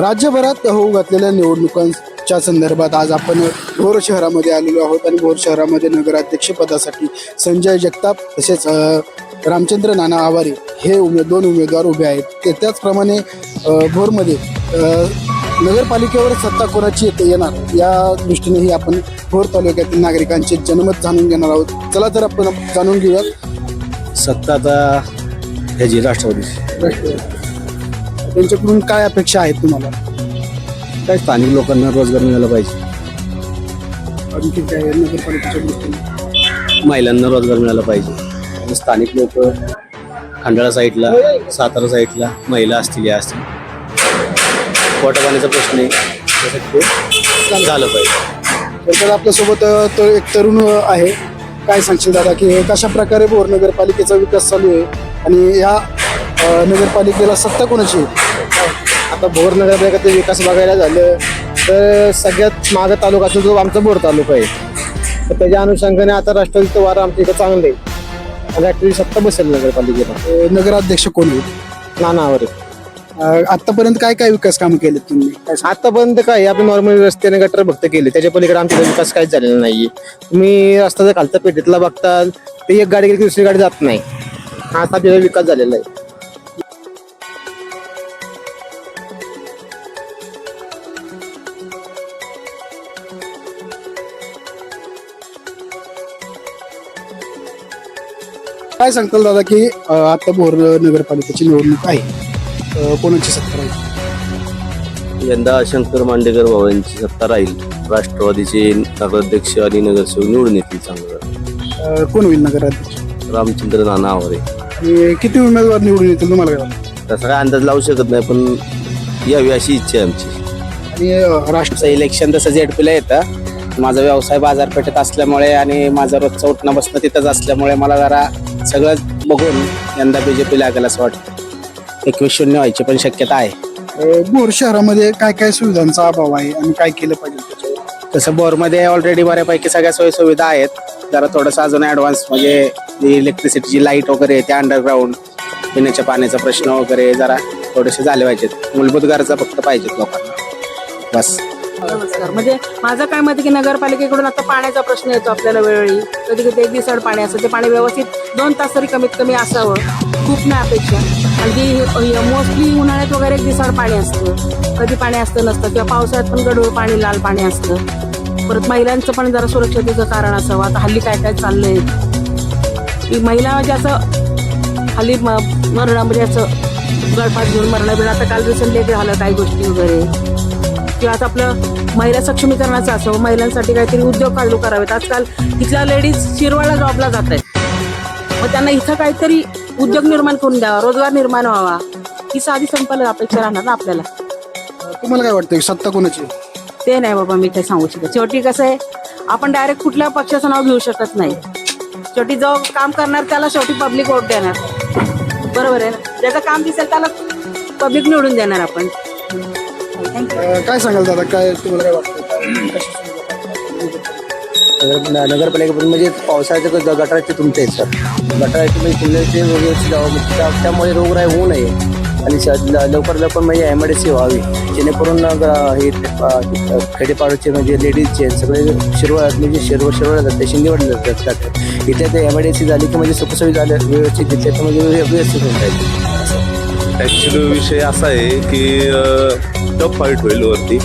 राज्यभरात होऊ घातलेल्या निवडणुकांच्या संदर्भात आज आपण भोर शहरामध्ये आलेलो आहोत आणि भोर शहरामध्ये नगराध्यक्षपदासाठी संजय जगताप तसेच रामचंद्र नाना आवारे हे उमे दोन उमेदवार उभे आहेत. ते त्याचप्रमाणे भोरमध्ये नगरपालिकेवर सत्ता कोणाची येते येणार या दृष्टीनेही आपण भोर तालुक्यातील नागरिकांचे जनमत जाणून घेणार आहोत. चला तर आपण जाणून घेऊयात. सत्ता आता ह्याची राष्ट्रवादीची त्यांच्याकडून काय अपेक्षा आहेत तुम्हाला? काय स्थानिक लोकांना रोजगार मिळाला पाहिजे. आणखी काय नगरपालिकेच्या दृष्टीने? महिलांना रोजगार मिळाला पाहिजे. आणि स्थानिक लोक खंडाळा साईडला सातारा साईडला महिला असतील या असतील. पोटा पाण्याचा प्रश्न आहे. त्यासाठी ते झालं पाहिजे. तर आपल्यासोबत अ, तो एक तरुण अ, आहे. काय सांगशील दादा की कशा प्रकारे भोर नगरपालिकेचा विकास चालू आहे? आणि या अ, नगरपालिकेला सत्ता कोणाची आहे? आता भोर नगरपालिकेचा विकास बघायला झालं तर सगळ्यात मागं तालुका जो आमचा भोर तालुका आहे तर त्याच्या अनुषंगाने आता राष्ट्रवादीचं वारं आमच्या इथं चांगलं आहे. आणि राष्ट्रवादी सत्ता बसेल नगरपालिकेला. नगराध्यक्ष कोण आहेत नानावर आतापर्यंत काय काय विकास कामं केलेत तुम्ही? आतापर्यंत काय आपण नॉर्मल रस्त्याने गटर भक्त केले त्याच्या पलीकडे आमच्या इथं विकास काहीच झालेला नाहीये. तुम्ही रस्ता जर खालचा पेटीतला बघताल तर एक गाडी गेली की दुसरी गाडी जात नाही. असा तिथं विकास झालेला आहे. काय सांगताल दादा की अ, आता भोर नगरपालिकेची निवडणूक आहे. अ, कोणाची सत्ता राहील? यंदा शंकर मांडेकर भावांची सत्ता राहील. राष्ट्रवादीचे नगराध्यक्ष आणि नगरसेवक निवडून येतील चांगलं. अ, कोण होईल नगराध्यक्ष? रामचंद्र नाना आवरे. आणि किती उमेदवार निवडून येतील तुम्हाला काय वाटतं? तसा काय अंदाज लावू शकत नाही पण यावी अशी इच्छा आहे आमची. आणि अ, राष्ट्र आमचं इलेक्शन तसं झेडपीला येतं. माझा व्यवसाय बाजारपेठेत असल्यामुळे आणि माझं रोजचं उठणं बसणं तिथंच असल्यामुळे मला जरा सगळं बघून यंदा बीजेपी लागेल असं वाटतं. एकवीस शून्य व्हायची पण शक्यता आहे. भोर शहरामध्ये काय काय सुविधांचा अभाव आहे आणि काय केलं पाहिजे तसं बोरमध्ये ऑलरेडी बऱ्यापैकी सगळ्या सोयी सुविधा आहेत. जरा थोडंसं अजून ॲडव्हान्स म्हणजे इलेक्ट्रिसिटीची लाइट वगैरे ते अंडरग्राऊंड पिण्याच्या पाण्याचा प्रश्न वगैरे जरा थोडेसे झाले पाहिजेत. मूलभूत गरजा फक्त पाहिजेत लोकांना. बस. नमस्कार. म्हणजे माझं काय मत की नगरपालिकेकडून आता पाण्याचा प्रश्न येतो आपल्याला वेळोवेळी. कधी कधी एक दिवसाड पाणी असतं ते पाणी व्यवस्थित दोन तास तरी कमीत कमी असावं. खूप नाही अपेक्षा. आणि मोस्टली उन्हाळ्यात वगैरे एक दिवसाड पाणी असतं. कधी पाणी असतं नसतं. किंवा पावसाळ्यात पण गडूळ पाणी लाल पाणी असतं. परत महिलांचं पण जरा सुरक्षतेचं कारण असावं. आता हल्ली काय काय चाललंय? की महिला म्हणजे असं हल्ली मरणा म्हणजे असं गळफास घेऊन मरण बिरण आता काल रिसेंटली झालं काही गोष्टी वगैरे. किंवा आता आपलं महिला सक्षमीकरणाचं असावं महिलांसाठी काहीतरी उद्योग चालू करावेत. आजकाल तिथल्या लेडीज शिरवाळा जॉबला जात आहेत. मग त्यांना इथं काहीतरी उद्योग निर्माण करून द्यावा रोजगार निर्माण व्हावा ही साधी संपल अपेक्षा राहणार ना आपल्याला? तुम्हाला काय वाटतं सत्ता कोणाची? ते नाही बाबा मी काही सांगू शकत. शेवटी कसं आहे आपण डायरेक्ट कुठल्या पक्षाचं नाव घेऊ शकत नाही. शेवटी जो काम करणार त्याला शेवटी पब्लिक वोट देणार. बरोबर आहे ना? ज्याचं काम दिसेल त्याला पब्लिक निवडून देणार आपण. काय सांगाल दादा? काय तुम्हाला काय वाटतं? कशी म्हणजे पावसाळ्याचे ग- गटाराचे तुमचे आहेत सर गटाराचे म्हणजे तुमचे म्हणजे त्या- त्यामुळे रोगराई होऊ नये. आणि श- ल- लवकर लवकर म्हणजे एमर्जन्सी व्हावी. जेणेकरून ग- हे अ, खेडेपाडूचे म्हणजे लेडीजचे सगळे शिरवळ म्हणजे शिरवळ शिरवळ जाते शिंदे जातात जातात. इथे ते एमर्जन्सी झाली की म्हणजे सुखसोयी झाल्या व्यवस्थित तिथे तर म्हणजे व्यवस्थित होऊन जाईल. ॲक्च्युली विषय असा आहे की टफ फाईट होईल वरती.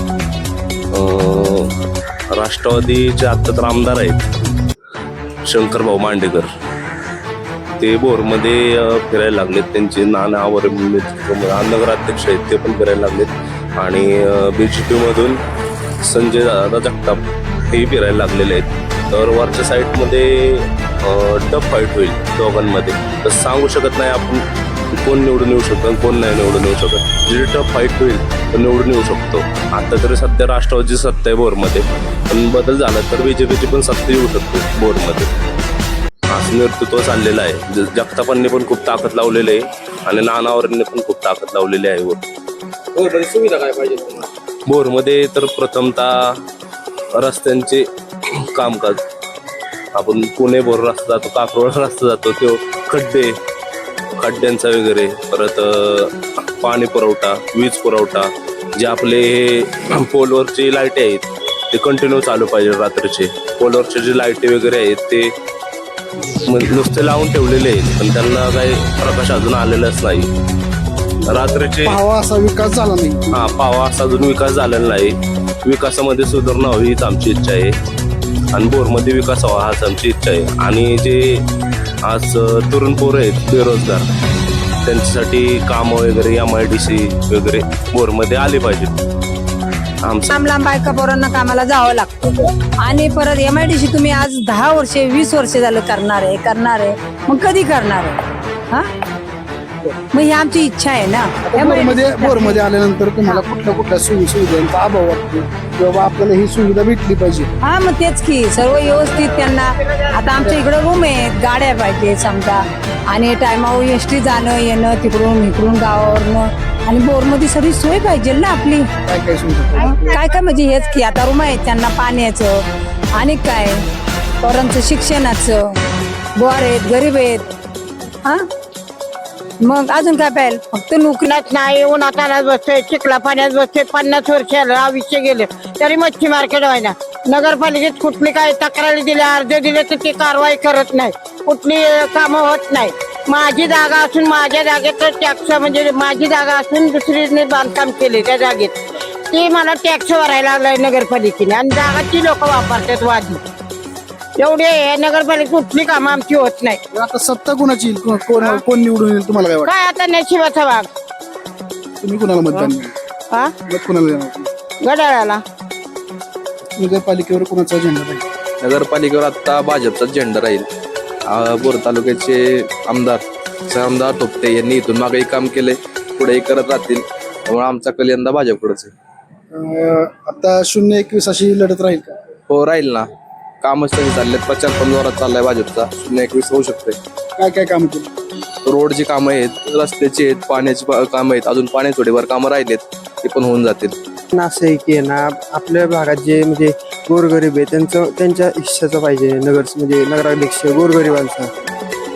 राष्ट्रवादीचे आत्ता तर आमदार आहेत शंकरभाऊ मांडेकर ते बोरमध्ये फिरायला लागलेत. त्यांचे नाना आवर नगराध्यक्ष आहेत ते पण फिरायला लागलेत. आणि बी जे पीमधून संजय दादा जगताप हे फिरायला लागलेले आहेत. तर वरच्या साईडमध्ये टफ फाईट होईल दोघांमध्ये. तर सांगू शकत नाही आपण कोण निवडून येऊ शकतं कोण नाही निवडून येऊ शकत. जे टफ फाईट होईल तर निवडून येऊ शकतो. आता तरी सध्या राष्ट्रवादीची सत्ता आहे बोरमध्ये. पण बदल झाला तर बीजेपीची पण सत्ता येऊ शकते बोरमध्ये. असं नेतृत्व चाललेलं आहे. जगतापांनी पण खूप ताकद लावलेली आहे. आणि नानावरांनी पण खूप ताकद लावलेली आहे वर सुविधा काय पाहिजे बोरमध्ये तर प्रथमतः रस्त्यांचे कामकाज. आपण पुणे बोर रस्ता जातो काकरोळ रस्ता जातो तो खड्डे खड्ड्यांचा वगैरे परत पाणी पुरवठा वीज पुरवठा जे आपले हे पोलवरचे लाइट आहेत ते कंटिन्यू चालू पाहिजे रात्रीचे. पोलवरचे जे लाईटी वगैरे आहेत ते नुसते लावून ठेवलेले आहेत पण त्यांना काही प्रकाश अजून आलेलाच नाही. रात्रीचे पाहावा असा विकास झाला नाही. हा पावा असा अजून विकास झालेला नाही. विकासामध्ये सुधारणा व्हावी हीच आमची इच्छा आहे. आणि बोरमध्ये विकास व्हावा हाच आमची इच्छा आहे. आणि जे आज तरुण पोरं आहेत बेरोजगार. त्यांच्यासाठी कामं वगैरे एम आय डी सी वगैरे बोरमध्ये आले पाहिजेत. आमचं लांब लांब बायका पोरांना कामाला जावं लागतं. आणि परत एम आय डी सी तुम्ही आज दहा वर्षे वीस वर्ष झालं करणार आहे करणार आहे. मग कधी करणार आहे? हा? मग ही आमची इच्छा आहे ना. बोरमध्ये बोरमध्ये आल्यानंतर तुम्हाला कुठल्या कुठल्या सोयी सुविधांचा अभाव वाटतो? किंवा आपल्याला ही सुविधा भेटली पाहिजे? हा मग तेच की सर्व व्यवस्थित त्यांना. आता आमच्या इकडं रूम आहेत गाड्या पाहिजे समजा. आणि टायमावर एस टी जाणं येणं तिकडून इकडून गावावरनं. आणि बोरमध्ये सगळी सोय पाहिजे ना आपली. काय काय सुविधा? काय काय म्हणजे हेच की आता रूम आहेत त्यांना पाण्याचं आणि काय? पोरांचं शिक्षणाचं. बोर आहेत गरीब आहेत. हा? मग अजून काय पाहिजे फक्त नोकरी नाही उन्हात आणत बसतोय चिखला पाण्यात बसतोय पन्नास वर्ष आलं आयुष्य गेले. तरी मच्छी मार्केट व्हायना. नगरपालिकेत कुठली काय तक्रारी दिल्या अर्ज दिले तर ती कारवाई करत नाही. कुठली कामं होत नाही. माझी जागा असून माझ्या जागेत टॅक्स म्हणजे माझी जागा असून दुसरीने बांधकाम केले त्या जागेत. ते मला टॅक्स भरायला लागलाय नगरपालिकेने. आणि जागाची लोक वापरतात वादी एवढे नगरपालिका कुठली कामं आमची होत नाही. आता सत्ता कोणाची येईल? कोण कोण निवडून येईल तुम्हाला काय वाटतं काय आता नशिबाचा भाग. तुम्ही कुणाला मतदान कराल? हा? मत कुणाला देणार? तुम्ही? गडाळाला नगरपालिकेवर कोणाचा झेंडा राहील नगरपालिकेवर आता भाजपचा झेंडा राहील. आ, बोर तालुक्याचे आमदार सर आमदार थोपटे यांनी इथून मागे काम केले पुढेही करत राहतील. त्यामुळे आमचा कल यंदा भाजपकडच आहे. अं, आता शून्य एकवीस अशी लढत राहील का? हो राहील ना. कामच तसे चाललेत. प्रचार पण जोरात चाललाय भाजपचा. शून्य एकवीस होऊ शकते काय काय काम केलं? रोडची कामं आहेत रस्त्याची आहेत पाण्याची पा- कामं आहेत. अजून पाणी थोडेफार कामं राहिलेत ते पण होऊन जातील. असं आहे की आहे ना आपल्या भागात जे म्हणजे गोरगरीब आहे त्यांचं त्यांच्या हिश्श्याचं पाहिजे. नगर म्हणजे नगराध्यक्ष गोरगरिबांचा.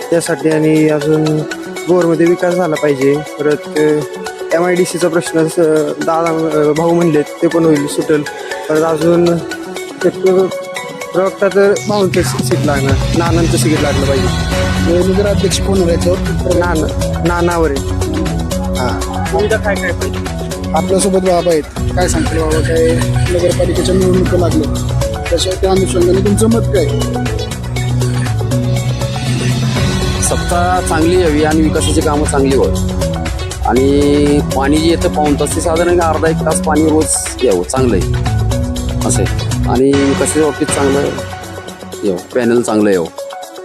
त्यासाठी आणि अजून गोरमध्ये विकास झाला पाहिजे. परत एम आय डी सीचा प्रश्न स- दादा अं, भाऊ म्हणलेत ते पण होईल सुटेल. परत अजून प्रवक्ता तर भाऊंचं सीट लागणार. नानांचं सीट लागलं पाहिजे. हे नगराध्यक्ष कोण याच्यावर? नाना नानावर आहे आपल्यासोबत बाबा आहेत. काय सांगतील बाबा? काय नगरपालिकेच्या निवडणुका लागल्या. तशा त्या अनुषंगाने तुमचं मत काय? सत्ता चांगली यावी आणि विकासाची कामं चांगली व्हावी. आणि पाणी जे येतं पाऊन तास ते साधारण अर्धा एक तास पाणी रोज यावं चांगलं आहे. असं आहे. आणि विकासाच्या बाबतीत चांगलं यावं पॅनल चांगलं यावं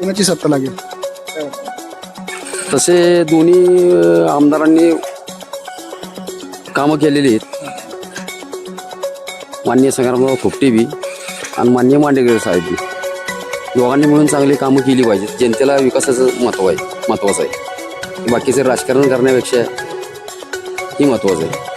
कोणाची सत्ता लागेल? तसे दोन्ही अं, आमदारांनी कामं केलेली आहेत. मान्य संग्रामराव थोपटे बी आणि मान्य मांडेकर साहेब बी. दोघांनी मिळून चांगली कामं केली पाहिजेत. जनतेला विकासाचं महत्त्व आहे महत्वाचं आहे. बाकीचं राजकारण करण्यापेक्षा ही महत्वाचं आहे.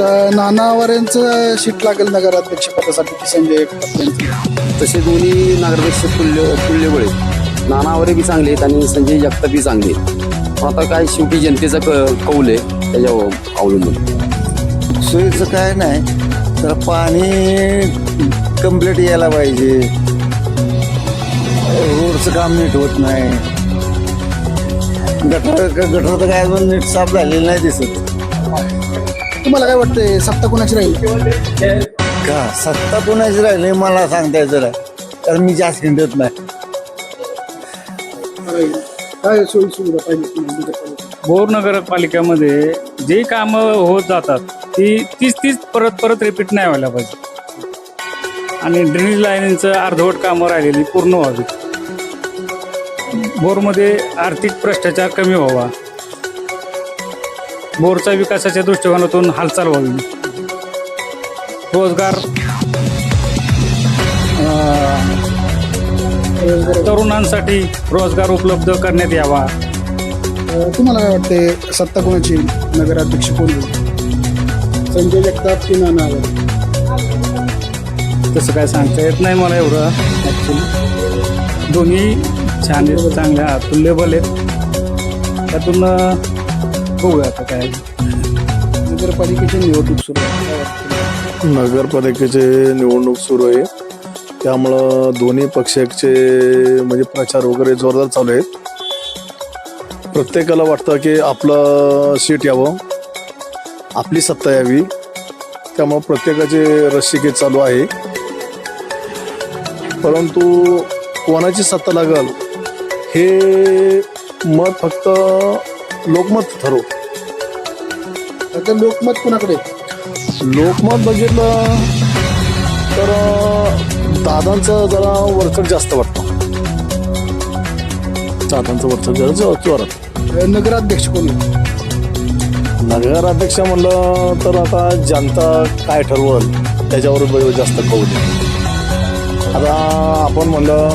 आता नानावऱ्यांचं सीट लागेल नगराध्यक्ष पदासाठी की संजय यांचं? तसे दोन्ही नगराध्यक्ष तुल्य तुल्यबळ आहेत. नानावरे बी चांगले आहेत आणि संजय जगताप बी चांगले आहेत. पण आता काय शेवटी जनतेचा क कौल आहे त्याच्यावर अवलंबून. सोयीचं काय नाही तर पाणी कंप्लीट यायला पाहिजे. रोडचं काम नीट होत नाही. गटर गटर तर काय अजून नीट साफ झालेलं नाही दिसत. तुम्हाला काय वाटतंय सत्ता कोणाची राहील? का? सत्ता कोणाची राहिली मला सांगता यायचं नाही कारण मी जास्त हिंडत नाही. काय सोयी सुविधा पाहिजे तुम्हाला नगरपालिकेत? भोर नगरपालिकेमध्ये जे कामं होत जातात ती तीच तीच परत परत रिपीट नाही व्हायला पाहिजे. आणि ड्रेनेज लाईनचं अर्धवट कामं राहिलेली पूर्ण व्हावी. बोरमध्ये आर्थिक भ्रष्टाचार कमी व्हावा. बोरचा विकासाच्या दृष्टिकोनातून हालचाल व्हावी. रोजगार तरुणांसाठी रोजगार उपलब्ध करण्यात यावा. तुम्हाला काय वाटतंय सत्ता कोणाची? नगराध्यक्ष कोण संजय जगताप की नानावर तसं काय सांगता येत नाही मला एवढं. ॲक्च्युली दोन्ही छान आहेत चांगल्या तुल्यबल आहेत. त्यातून बघूया आता काय. नगरपालिकेची निवडणूक सुरू आहे. नगरपालिकेचे निवडणूक सुरू आहे. त्यामुळं दोन्ही पक्षाचे म्हणजे प्रचार वगैरे जोरदार चालू आहेत. प्रत्येकाला वाटतं की आपलं सीट यावं. आपली सत्ता यावी. त्यामुळं प्रत्येकाचे रस्सिके चालू आहे. परंतु कोणाची सत्ता लागल हे मत फक्त लोकमत ठरव. आता लोकमत कुणाकडे? लोकमत बघितलं तर दादांचं जरा वरचढ जास्त वाटतं. दादांचं वरचढ जरा जोरात. नगराध्यक्ष कोण आहे? नगराध्यक्ष म्हणलं तर आता जनता काय ठरवल त्याच्यावर ब- जास्त कौल आहे. आता आपण म्हणलं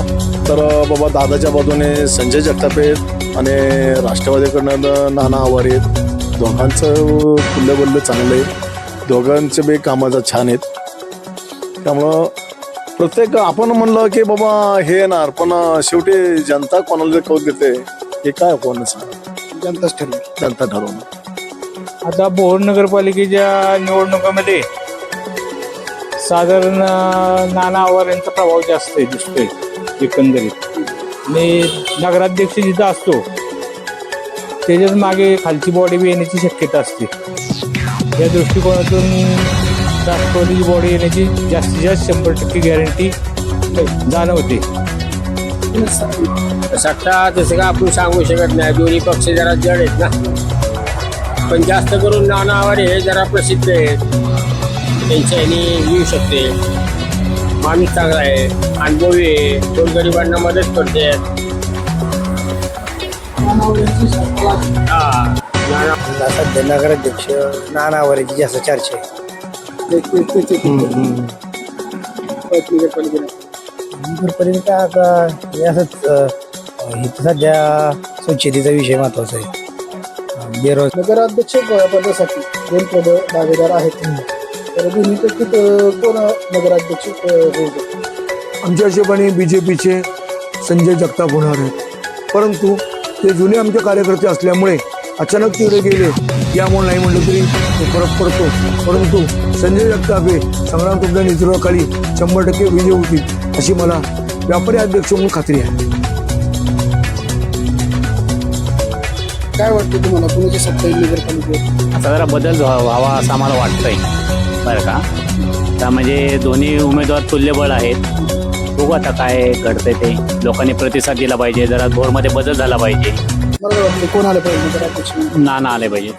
तर बाबा दादाच्या बाजूने संजय जगताप आहेत. आणि राष्ट्रवादीकडनं नाना आवारे आहेत दोघांचं कुल्लबल्ल चांगलं आहे. दोघांचे बी कामाचा छान आहेत. त्यामुळं प्रत्येक आपण म्हणलं की बाबा हे येणार पण शेवटी जनता कोणाला कौल देते हे काय कोण सांग जनताच ठरवेल जनता ठरवणार आता बोर नगरपालिकेच्या निवडणुकामध्ये साधारण नाना आवार यांचा प्रभाव जास्त आहे दिसतोय एकंदरीत. आणि नगराध्यक्ष जिथं असतो त्याच्याच मागे खालची बॉडी बी येण्याची शक्यता असते. या दृष्टिकोनातून राष्ट्रवादीची बॉडी येण्याची जास्तीत जास्त शंभर टक्के गॅरंटी जाणवते. सत्ता तसं का आपण सांगू शकत नाही दोन्ही पक्ष जरा जड आहेत ना. पण जास्त करून नानावर हे जरा प्रसिद्ध आहेत. त्यांच्या येऊ शकते. माणूस चांगला आहे. अनुभवी आहे. दोन गरिबांना मदत करते. हा. नाना सध्या नगराध्यक्ष नानावरीची जास्त चर्चा आहे. नगरपालिका आता हे असंच अं, इथं सध्या स्वच्छतेचा विषय महत्त्वाचा आहे. बेरोज नगराध्यक्ष पदासाठी दोन पद दावेदार आहेत. तर दोन्हीपैकी अ, कोण नगराध्यक्ष अ, होऊ शकतो? आमच्या हिशोबाने बी जे पीचे संजय जगताप होणार आहेत. परंतु ते जुने आमचे कार्यकर्ते असल्यामुळे अचानक तिकडे गेले. यामुळे नाही म्हटलं तरी तो फरक पडतो. परंतु संजय जगताप हे संग्राम तुमच्या नेतृत्वाखाली शंभर टक्के विजय होतील अशी मला व्यापारी अध्यक्ष म्हणून खात्री आहे. काय वाटतं तुम्हाला? कोणाची सत्ता येईल नगरपालिकेत आता जरा बदल व्हा- व्हावा असं आम्हाला वाटतंय. बरं का? तर म्हणजे दोन्ही उमेदवार तुल्यबळ आहेत. बघू आता काय घडतंय ते. लोकांनी प्रतिसाद दिला पाहिजे. जरा भोरमध्ये बदल झाला पाहिजे. मला वाटतं. कोण आलं पाहिजे नगराध्यक्ष म्हणून? नाना आले पाहिजे.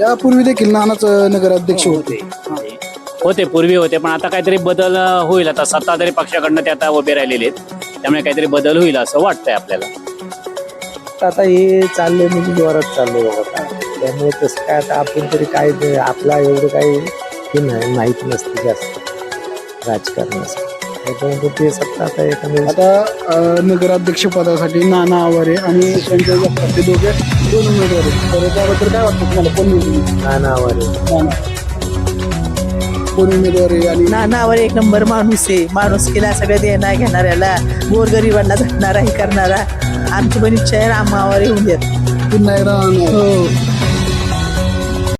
यापूर्वी देखील नानाच नगराध्यक्ष होते. होते. पूर्वी होते. पण आता काहीतरी बदल अं, होईल. आता सत्ताधारी पक्षाकडनं ते आता उभे राहिलेले आहेत. त्यामुळे काहीतरी बदल होईल असं वाटतंय आपल्याला. आता हे चाललंय म्हणजे जोरात चाललंय बाबा त्यामुळे तसं काय आता आपण तरी काय आपला एवढं काही हे नाही माहीत नसतं जास्त राजकारणाचं. त्याच्यामुळे ते सत्ता आता एखाद्या आता नगराध्यक्ष पदासाठी नाना आवारे आणि संजय जगताप हे दोघे दोन उमेदवार आहेत. तर त्याबद्दल काय वाटतं तुम्हाला? कोण निवडून नानावर नाना कोण उमेदवार आहे आणि नानावर एक नंबर माणूस आहे. माणूस केला सगळं देणार घेणाऱ्याला. गोरगरिबांना झटणारा हे करणारा. आमची पण इच्छा आहे रामावर येऊन देत. पुन्हा एकदा नाना.